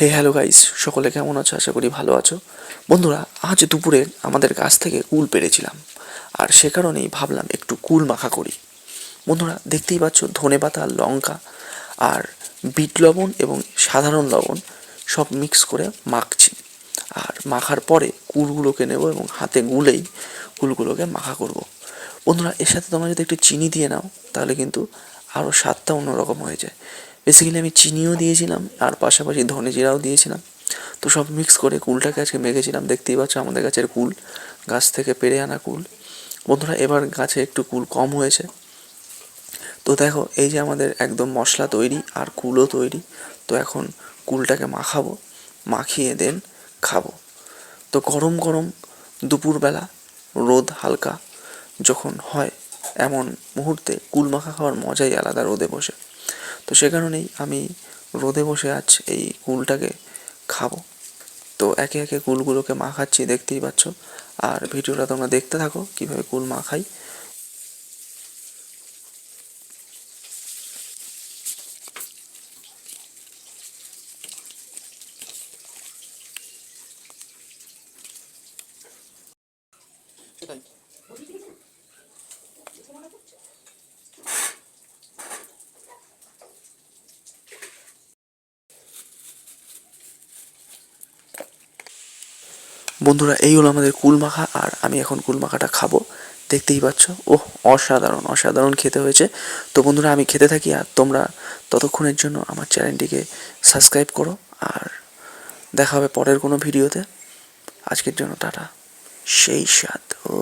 হে hello guys সকলে কেমন আছো? আশা করি ভালো আছো। বন্ধুরা, আজ দুপুরে আমাদের গাছ থেকে কুল পেরেছিলাম। আর সে কারণেই ভাবলাম একটু কুল মাখা করি। বন্ধুরা, দেখতেই পাচ্ছ ধনে পাতা, লঙ্কা আর বিট লবণ এবং সাধারণ লবণ সব মিক্স করে মাখছি। আর মাখার পরে কুলগুলোকে নেব এবং হাতে গুলেই কুলগুলোকে মাখা করব। বন্ধুরা, এর সাথে তোমরা যদি একটু চিনি দিয়ে নাও, তাহলে কিন্তু আরও স্বাদটা অন্যরকম হয়ে যায়। বেসিক্যালি আমি চিনিও দিয়েছিলাম, আর পাশাপাশি ধনে জিরাও দিয়েছিলাম। তো সব মিক্স করে কুলটাকে আজকে মেখেছিলাম। দেখতেই পাচ্ছ আমাদের গাছের কুল, গাছ থেকে পেরে আনা কুল। বন্ধুরা, এবার গাছে একটু কুল কম হয়েছে। তো দেখো, এই যে আমাদের একদম মশলা তৈরি আর কুলও তৈরি। তো এখন কুলটাকে মাখাবো, মাখিয়ে দেন খাব। তো গরম গরম দুপুরবেলা রোদ হালকা যখন হয়, এমন মুহূর্তে কুল মাখা খাওয়ার মজাই আলাদা রোদে বসে। তো সে কারণেই আমি রোদে বসে আজ এই কুলটাকে খাব। তো একে একে কুলগুলোকে মাখাচ্ছি দেখতেই পাচ্ছ। আর ভিডিওটা তোমরা দেখতে থাকো, কীভাবে কুল মাখাই সেটাই বন্ধুরা, এই হলো আমাদের কুলমাখা, আর আমি এখন কুলমাখাটা খাব। দেখতেই পাচ্ছ? ও অসাধারণ অসাধারণ খেতে হয়েছে। তো বন্ধুরা, আমি খেতে থাকি, আর তোমরা ততক্ষণের জন্য আমার চ্যানেলটিকে সাবস্ক্রাইব করো, আর দেখা হবে পরের কোনো ভিডিওতে। আজকের জন্য টাটা। সেই স্বাদ ও